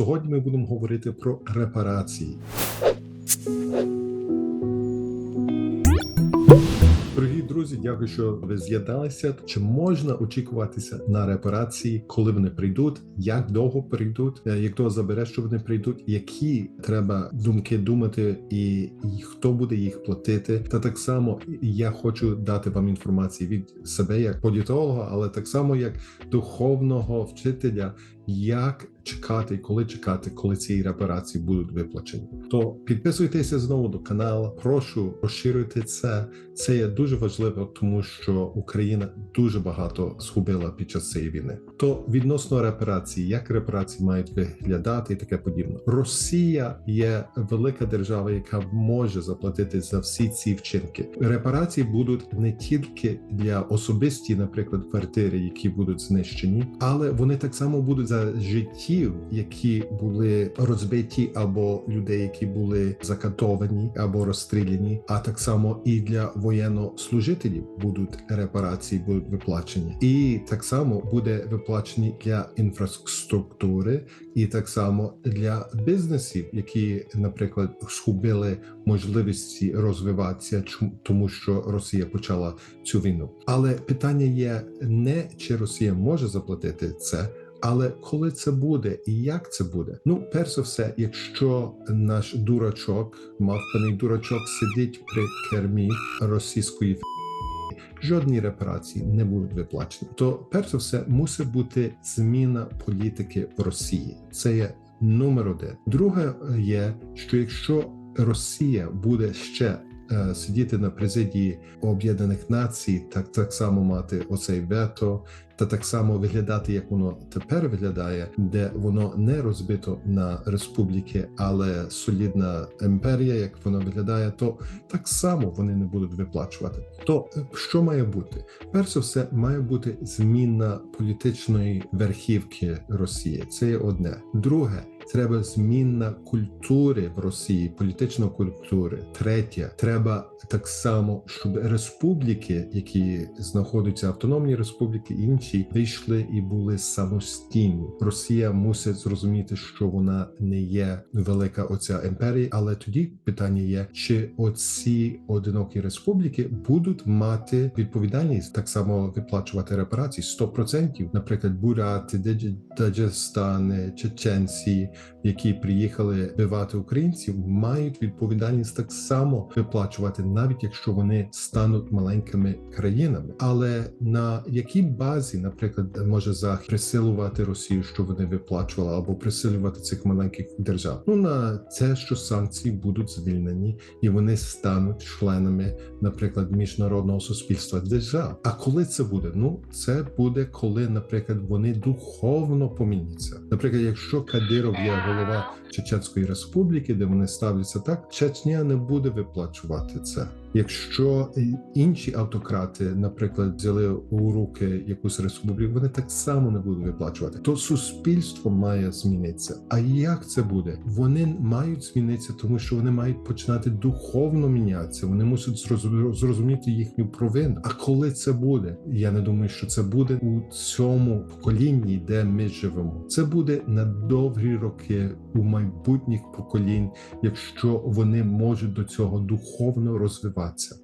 сьогодні ми будемо говорити про репарації. Дорогі друзі, дякую, що ви з'єдналися. Чи можна очікуватися на репарації, коли вони прийдуть? Як довго прийдуть? Е, Як довго забере, що вони прийдуть? Які треба думки думати, і, і хто буде їх платити? Та так само я хочу дати вам інформацію від себе як політолога, але так само як духовного вчителя, як чекати, і коли чекати, коли ці репарації будуть виплачені. То підписуйтеся знову до каналу. Прошу розширюйте це. Це є дуже важливо, тому що Україна дуже багато згубила під час цієї війни. То відносно репарації, як репарації мають виглядати, і таке подібне. Росія є велика держава, яка може заплатити за всі ці вчинки. Репарації будуть не тільки для особисті, наприклад, квартири, які будуть знищені, але вони так само будуть за життів, які були розбиті, або людей, які були закатовані або розстріляні. А так само і для воєннослужителів будуть репарації, будуть виплачені, і так само буде виплачені для інфраструктури, і так само для бізнесів, які, наприклад, згубили можливості розвиватися, тому що Росія почала цю війну. Але питання є не чи Росія може заплатити це. Але коли це буде і як це буде? Ну, перш за все, якщо наш дурачок, мавпаний дурачок, сидить при кермі російської жодні репарації не будуть виплачені. То перш за все мусить бути зміна політики в Росії. Це є номер один. Друге є, що якщо Росія буде ще е, сидіти на президії Об'єднаних Націй, так так само мати оцей вето, та так само виглядати, як воно тепер виглядає, де воно не розбито на республіки, але солідна імперія, як воно виглядає, то так само вони не будуть виплачувати. То е, що має бути? Перш за все, має бути зміна політичної верхівки Росії. Це є одне. Друге. Треба зміна культури в Росії, політичної культури. Третє, треба так само, щоб республіки, які знаходяться автономні республіки, інші вийшли і були самостійні. Росія мусить зрозуміти, що вона не є велика оця імперія, але тоді питання є, чи оці одинокі республіки будуть мати відповідальність так само виплачувати репарації 100%. Наприклад, буряти, Дедж- Даджестани, чеченці, які приїхали вбивати українців, мають відповідальність так само виплачувати, навіть якщо вони стануть маленькими країнами. Але на якій базі, наприклад, може Захід присилувати Росію, що вони виплачували, або присилювати цих маленьких держав? Ну на це, що санкції будуть звільнені, і вони стануть членами, наприклад, міжнародного суспільства держав. А коли це буде? Ну це буде, коли, наприклад, вони духовно поміняться. Наприклад, якщо Кадиров є голова Чеченської республіки, де вони ставляться так, Чечня не буде виплачувати це. força. Якщо інші автократи, наприклад, взяли у руки якусь республіку, вони так само не будуть виплачувати. То суспільство має змінитися. А як це буде? Вони мають змінитися, тому що вони мають починати духовно мінятися. Вони мусять зрозу- зрозуміти їхню провину. А коли це буде? Я не думаю, що це буде у цьому поколінні, де ми живемо. Це буде на довгі роки у майбутніх поколінь, якщо вони можуть до цього духовно розвиватися.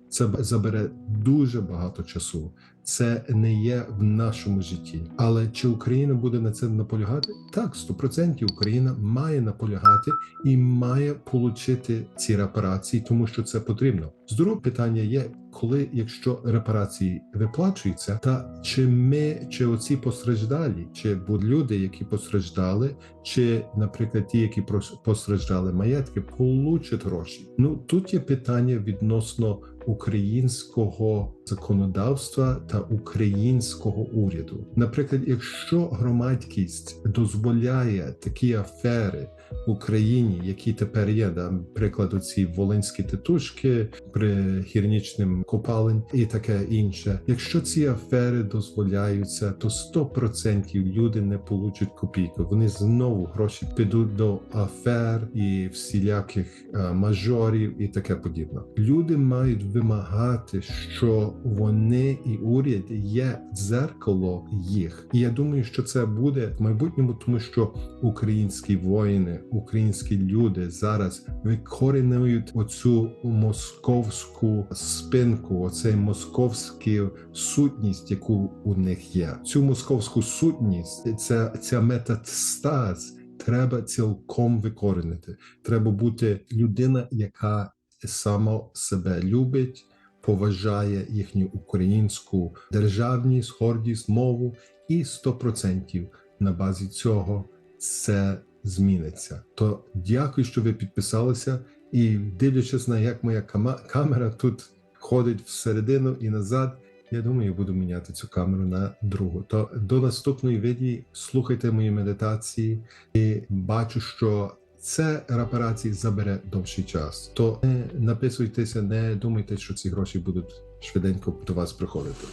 Це забере дуже багато часу. Це не є в нашому житті. Але чи Україна буде на це наполягати? Так, 100% Україна має наполягати і має отримати ці репарації, тому що це потрібно. Здорове питання є, коли якщо репарації виплачуються, та чи ми, чи оці постраждалі, чи будь люди, які постраждали, чи, наприклад, ті, які постраждали маєтки, получать гроші. Ну тут є питання відносно українського законодавства та українського уряду. Наприклад, якщо громадськість дозволяє такі афери Україні, які тепер є, да, прикладу ці волинські титушки при гірнічним копалин і таке інше. Якщо ці афери дозволяються, то 100% люди не получать копійку. Вони знову гроші підуть до афер і всіляких е, мажорів і таке подібне. Люди мають вимагати, що вони і уряд є дзеркало їх. І я думаю, що це буде в майбутньому, тому що українські воїни, українські люди зараз викорінують оцю московську спинку, оцей московську сутність, яку у них є. Цю московську сутність, ця, ця метастаз треба цілком викорінити. Треба бути людина, яка сама себе любить. Поважає їхню українську державність, гордість, мову, і 100% на базі цього це зміниться. То дякую, що ви підписалися. І дивлячись на як моя камера тут ходить всередину і назад. Я думаю, я буду міняти цю камеру на другу. То до наступної відео слухайте мої медитації і бачу, що це репарації забере довший час. То не написуйтеся, не думайте, що ці гроші будуть швиденько до вас приходити.